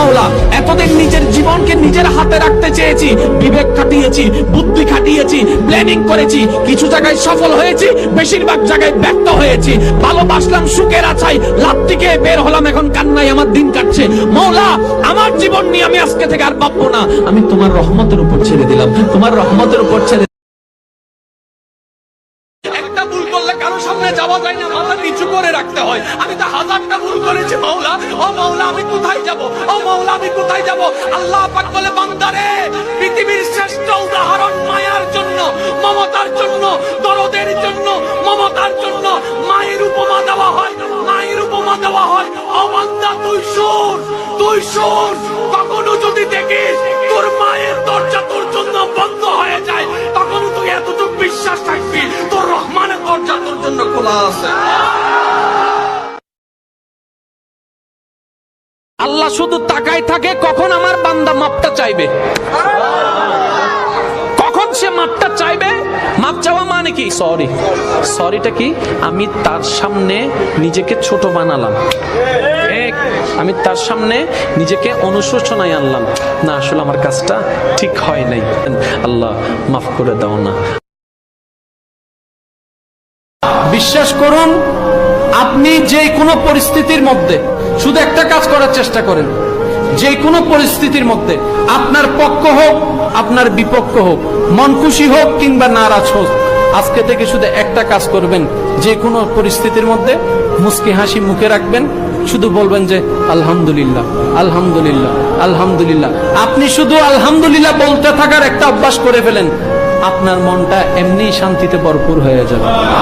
মাওলা, এতদিন নিজের জীবনকে নিজের হাতে রাখতে চেয়েছি, বিবেক খাটিয়েছি, বুদ্ধি খাটিয়েছি প্ল্যানিং করেছি, কিছু জায়গায় সফল হয়েছি, বেশিরভাগ জায়গায় ব্যর্থ হয়েছি। ভালোবাসলাম সুখের আছাই লাত্তিকে বের হলাম, এখন কান্নাই আমার দিন কাটছে। মৌলা আমার জীবন নিয়ে আমি আজকে থেকে আর ভাববো না। আমি তোমার রহমতের উপর ছেড়ে দিলাম, তোমার রহমতের উপর ছেড়ে একটা ভুল করলে কারও সামনে যাওয়া যায় না, মাথা নিচু করে রাখতে হয়। আমি ও আমি কোথায় যাব? আল্লাহ পাক বলে, বান্দারে, পৃথিবীর শ্রেষ্ঠ উদাহরণ মায়ার জন্য, মমতার জন্য, দরদের জন্য, মমতার জন্য মায়ের উপমা দেওয়া হয়, মায়ের উপমা দেওয়া হয়। তুই তুই কখনো যদি দেখিস তোর মায়ের দরজা তোর জন্য বন্ধ হয়ে যায় তখন তুই এতটুকু বিশ্বাস থাকবি, তোর রহমানের দরজা তোর জন্য খোলা আছে। আল্লাহ শুধু তাকায় থাকে, কখন আমার বান্দা মাপটা চাইবে? মানে তার সামনে নিজেকে ছোট বানালাম। আমি তার সামনে নিজেকে অনুশোচনায় আনলাম। না, আসলে আমার কাজটা ঠিক হয় নাই। আল্লাহ মাফ করে দাও না। বিশ্বাস করুন আপনি যে কোনো পরিস্থিতির মধ্যে শুধু একটা কাজ করার চেষ্টা করেন। যে কোনো পরিস্থিতির মধ্যে আপনার পক্ষ হোক, আপনার বিপক্ষ হোক, মন খুশি হোক কিংবা নারাজ হোক, আজকে থেকে শুধু একটা কাজ করবেন। যে কোনো পরিস্থিতির মধ্যে মুস্কি হাসি মুখে রাখবেন। শুধু বলবেন যে, আলহামদুলিল্লাহ আলহামদুলিল্লাহ আলহামদুলিল্লাহ। আপনি শুধু আলহামদুলিল্লাহ বলতে থাকার একটা অভ্যাস করে ফেলেন। আপনার মনটা এমনি শান্তিতে ভরপুর হয়ে যাবে।